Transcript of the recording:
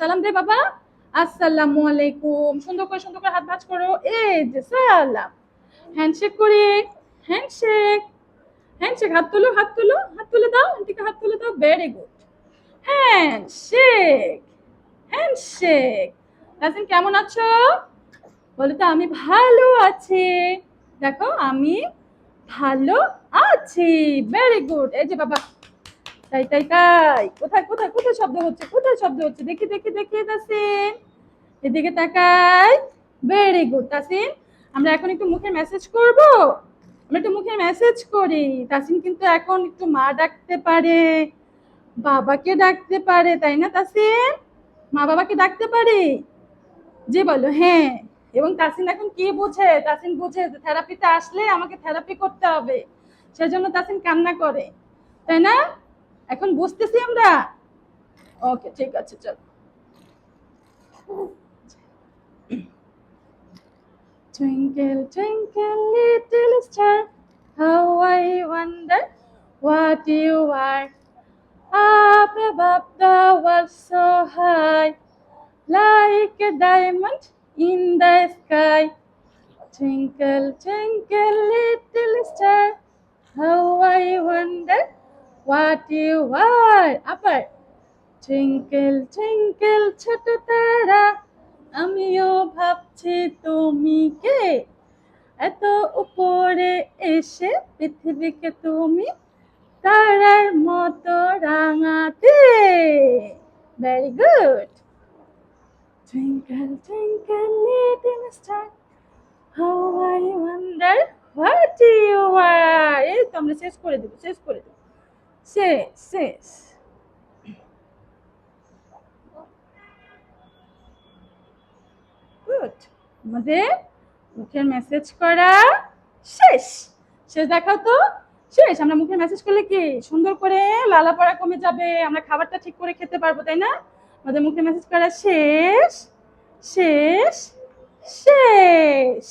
সালাম দে বাবা। আসসালামু আলাইকুম। সুন্দর করে সুন্দর করে হাত ভাঁজ করো। এই যে সালাম। হ্যান্ডশেক করি। হ্যান্ডশেক হ্যান্ডশেক হাত তুলো হাত তুলো, হাত তুলে দাও। আন্টিকে হাত তুলে দাও। Very good handshake handshake Nasin কেমন আছো? বলো তো, আমি ভালো আছি। দেখো, আমি ভালো আছি। ভেরি গুড এই যে বাবা তাই তাই তাই। কোথায় কোথায় কোথায় শব্দ হচ্ছে? কোথায় শব্দ হচ্ছে? দেখি দেখি দেখি, তাসিন। এদিকে তাকাই। Very good Tasin. আমরা এখন একটু মুখে মেসেজ করব? আমরা একটু মুখে মেসেজ করি। তাসিন কিন্তু এখন একটু মা ডাকতে পারে, বাবাকে ডাকতে পারে, তাই না, তাসিন? মা বাবাকে ডাকতে পারে? যে বলো হ্যাঁ। এবং তাসিন এখন কি বোঝে? তাসিন বোঝে যে থেরাপিতে আসলে আমাকে থেরাপি করতে হবে। সেজন্য তাসিন কান্না করে, তাই না? এখন বুঝতেছি আমরা ওকে ঠিক আছে চল Twinkle, twinkle, little star, how I wonder what you are. Up above the world so high, like a diamond in the sky. Twinkle, twinkle, little star, how I wonder what you are. Upper. Twinkle, twinkle, ছোট তারা আমিও ভাবছি তুমি কে এত উপরে এসে পৃথিবীকে তুমি তারার মতো রাঙাতে very good Twinkle, twinkle, little star, how I wonder what you are. এই তো আমরা শেষ করে দেবো শেষ করে দেবো শেষ শেষ গুড আমাদের মুখের মেসেজ করা শেষ। শেষ দেখাও তো। শেষ, আমরা মুখের মেসেজ করলে কি? সুন্দর করে লালা পড়া কমে যাবে। আমরা খাবারটা ঠিক করে খেতে পারব, তাই না? আমাদের মুখে মেসেজ করা শেষ। শেষ। শেষ।